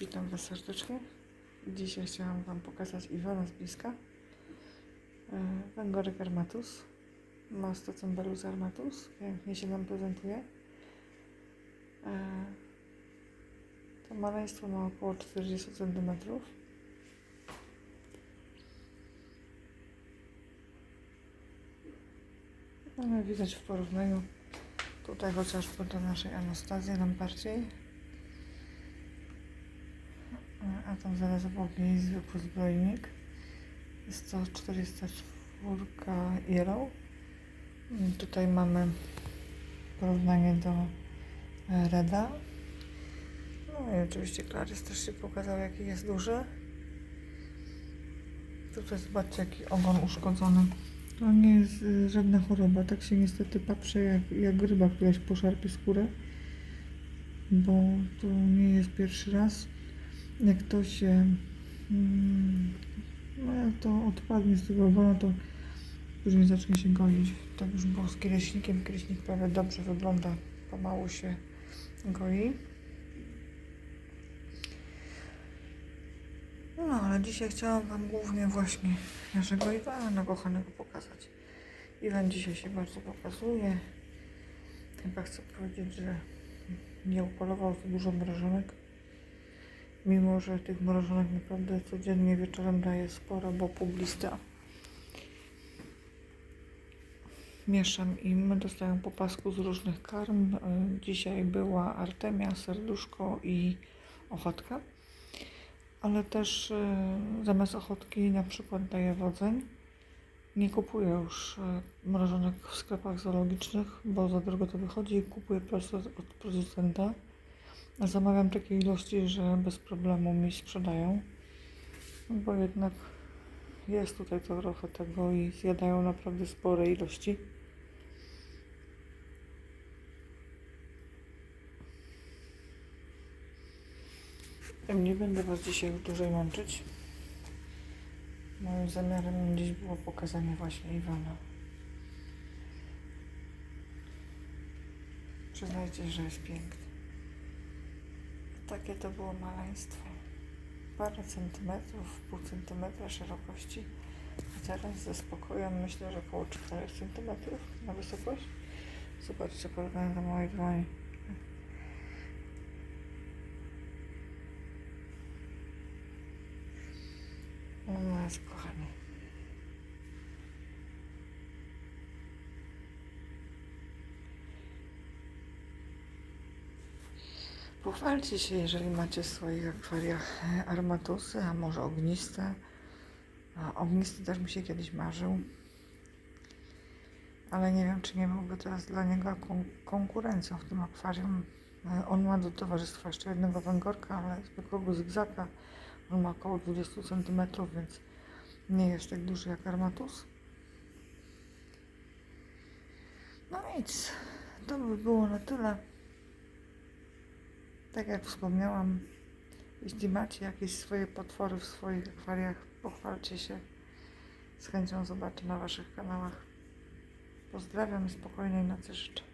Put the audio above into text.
Witam Was serdecznie. Dzisiaj chciałam Wam pokazać Iwana z bliska. E, Węgorek Armatus. Ma 100 cembelus Armatus. Pięknie się nam prezentuje. E, To maleństwo ma około 40 cm. No, widać w porównaniu tutaj chociażby do naszej Anastazji nam bardziej. A tam zaraz obok niej zwykły zbrojnik. Jest to 404 Yellow. Tutaj mamy porównanie do e, Reda. No i oczywiście Clarys też się pokazał jaki jest duży. Tutaj zobaczcie jaki ogon uszkodzony. To nie jest y, żadna choroba. Tak się niestety patrzy jak, jak ryba któraś poszarpie skórę. Bo to nie jest pierwszy raz jak to się mm, no jak to odpadnie z tego ogona, to później zacznie się goić. Tak już było z kiereśnikiem. Kiereśnik prawie dobrze wygląda, pomału się goi. No, ale dzisiaj chciałam Wam głównie właśnie naszego Iwana kochanego pokazać. Iwan dzisiaj się bardzo pokazuje. Chyba chcę powiedzieć, że nie upolował za dużo mrożonek. Mimo, że tych mrożonek naprawdę codziennie wieczorem daje sporo, bo publista. Mieszam im, dostają po pasku z różnych karm. Y, Dzisiaj była artemia, serduszko i ochotka. Ale też y, zamiast ochotki na przykład daję wodzeń. Nie kupuję już y, mrożonek w sklepach zoologicznych, bo za drogo to wychodzi kupuję prosto od producenta. Zamawiam takie ilości, że bez problemu mi sprzedają, bo jednak jest tutaj to trochę tego i zjadają naprawdę spore ilości. Nie będę Was dzisiaj dłużej męczyć. Moim zamiarem dziś było pokazanie właśnie Iwana. Przyznajcie, że jest piękny. Takie to było maleństwo. Parę centymetrów, pół centymetra szerokości. A teraz ze spokojem myślę, że około 4 centymetrów na wysokość. Zobaczcie, porównanie do mojej dłoni. No jest kochany. Pochwalcie się, jeżeli macie w swoich akwariach e, armatusy, a może ogniste. A ognisty też mi się kiedyś marzył. Ale nie wiem, czy nie byłby teraz dla niego kon- konkurencją w tym akwarium. E, On ma do towarzystwa jeszcze jednego węgorka, ale zwykłego zygzaka. On ma około 20 cm, więc nie jest tak duży jak armatus. No nic, to by było na tyle. Tak jak wspomniałam, jeśli macie jakieś swoje potwory w swoich akwariach, pochwalcie się. Z chęcią zobaczę na Waszych kanałach. Pozdrawiam i spokojnej nocy życzę.